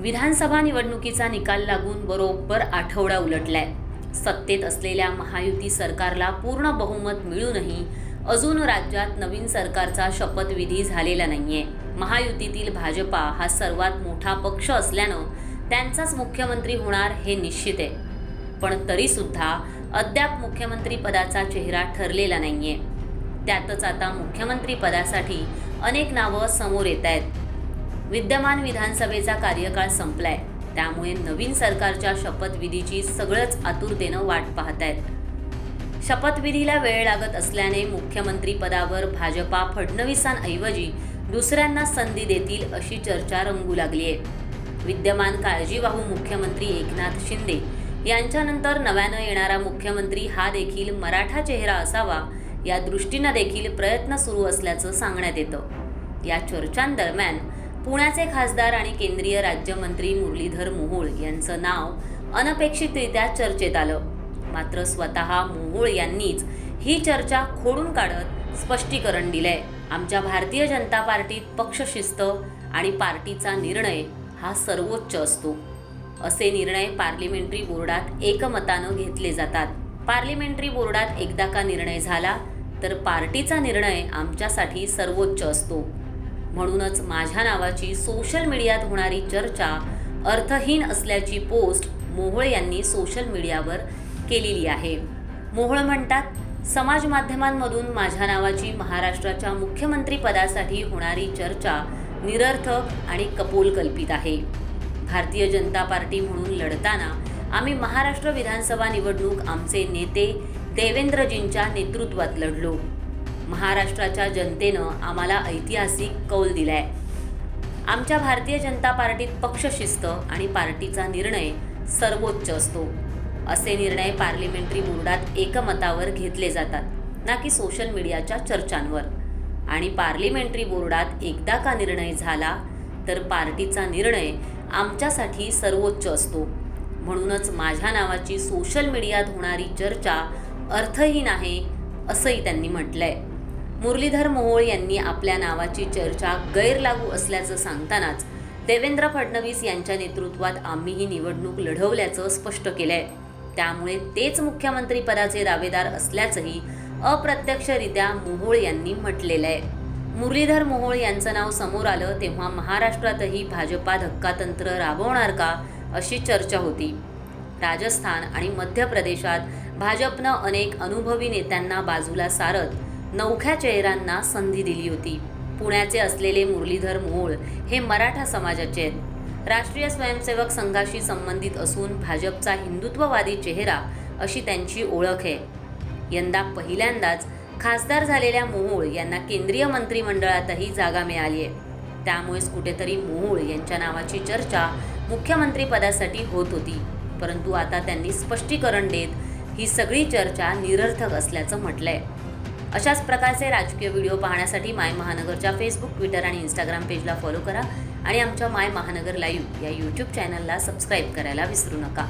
विधानसभा निवडणुकीचा निकाल लागून बरोबर आठवडा उलटलाय. सत्तेत असलेल्या महायुती सरकारला पूर्ण बहुमत मिळूनही अजून राज्यात नवीन सरकारचा शपथविधी झालेला नाहीये. महायुतीतील भाजपा हा सर्वात मोठा पक्ष असल्यानं त्यांचाच मुख्यमंत्री होणार हे निश्चित आहे. पण तरीसुद्धा अद्याप मुख्यमंत्री पदाचा चेहरा ठरलेला नाहीये. त्यातच आता मुख्यमंत्री पदासाठी अनेक नावं समोर येत आहेत विद्यमान विधानसभेचा कार्यकाळ संपलाय. त्यामुळे नवीन सरकारच्या शपथविधीची सगळंच आतुरतेनं वाट पाहत आहेत. शपथविधीला वेळ लागत असल्याने मुख्यमंत्री पदावर भाजपा फडणवीसांऐवजी दुसऱ्यांना संधी देतील अशी चर्चा रंगू लागली आहे. विद्यमान काळजीवाहू मुख्यमंत्री एकनाथ शिंदे यांच्यानंतर नव्यानं येणारा मुख्यमंत्री हा देखील मराठा चेहरा असावा या दृष्टीनं देखील प्रयत्न सुरू असल्याचं सांगण्यात येतं. या चर्चांदरम्यान पुण्याचे खासदार आणि केंद्रीय राज्यमंत्री मुरलीधर मोहोळ यांचं नाव अनपेक्षितरित्या चर्चेत आलं. मात्र स्वतः मोहोळ यांनीच ही चर्चा खोडून काढत स्पष्टीकरण दिलंय. आमच्या भारतीय जनता पार्टीत पक्षशिस्त आणि पार्टीचा निर्णय हा सर्वोच्च असतो. असे निर्णय पार्लिमेंटरी बोर्डात एकमतानं घेतले जातात. पार्लिमेंटरी बोर्डात एकदा का निर्णय झाला तर पार्टीचा निर्णय आमच्यासाठी सर्वोच्च असतो. म्हणूनच माझ्या नावाची सोशल मीडियात होणारी चर्चा अर्थहीन असल्याची पोस्ट मोहोळ यांनी सोशल मीडियावर केलेली आहे. मोहोळ म्हणतात समाज माध्यमांमधून माझ्या नावाची महाराष्ट्राच्या मुख्यमंत्रीपदासाठी होणारी चर्चा निरर्थक आणि कपोलकल्पित आहे. भारतीय जनता पार्टी म्हणून लढताना आम्ही महाराष्ट्र विधानसभा निवडणूक आमचे नेते देवेंद्रजींच्या नेतृत्वात लढलो. महाराष्ट्राच्या जनतेनं आम्हाला ऐतिहासिक कौल दिलाय. आमच्या भारतीय जनता पार्टीत पक्षशिस्त आणि पार्टीचा निर्णय सर्वोच्च असतो. असे निर्णय पार्लिमेंटरी बोर्डात एकमतावर घेतले जातात ना की सोशल मीडियाच्या चर्चांवर. आणि पार्लिमेंटरी बोर्डात एकदा का निर्णय झाला तर पार्टीचा निर्णय आमच्यासाठी सर्वोच्च असतो. म्हणूनच माझ्या नावाची सोशल मीडियात होणारी चर्चा अर्थहीन आहे असंही त्यांनी म्हटलंय. मुरलीधर मोहोळ यांनी आपल्या नावाची चर्चा गैरलागू असल्याचं सांगतानाच देवेंद्र फडणवीस यांच्या नेतृत्वात आम्ही ही निवडणूक लढवल्याचं स्पष्ट केलंय. त्यामुळे तेच मुख्यमंत्री पदाचे दावेदार असल्याचंही अप्रत्यक्षरित्या मोहोळ यांनी म्हटलेलं आहे मुरलीधर मोहोळ यांचं नाव समोर आलं तेव्हा महाराष्ट्रातही भाजपा धक्कातंत्र राबवणार का अशी चर्चा होती. राजस्थान आणि मध्य प्रदेशात भाजपनं अनेक अनुभवी नेत्यांना बाजूला सारत नवख्या चेहऱ्यांना संधी दिली होती. पुण्याचे असलेले मुरलीधर मोहोळ हे मराठा समाजाचे आहेत. राष्ट्रीय स्वयंसेवक संघाशी संबंधित असून भाजपचा हिंदुत्ववादी चेहरा अशी त्यांची ओळख आहे. यंदा पहिल्यांदाच खासदार झालेल्या मोहोळ यांना केंद्रीय मंत्रिमंडळातही जागा मिळाली आहे त्यामुळेच कुठेतरी मोहोळ यांच्या नावाची चर्चा मुख्यमंत्रीपदासाठी होत होती. परंतु आता त्यांनी स्पष्टीकरण देत ही सगळी चर्चा निरर्थक असल्याचं म्हटलंय. अशाच प्रकारचे राजकीय व्हिडिओ पाहण्यासाठी माय महानगरच्या फेसबुक ट्विटर आणि इंस्टाग्राम पेजला फॉलो करा आणि आमच्या माय महानगर लाईव्ह या यूट्यूब चॅनलला सबस्क्राईब करायला विसरू नका.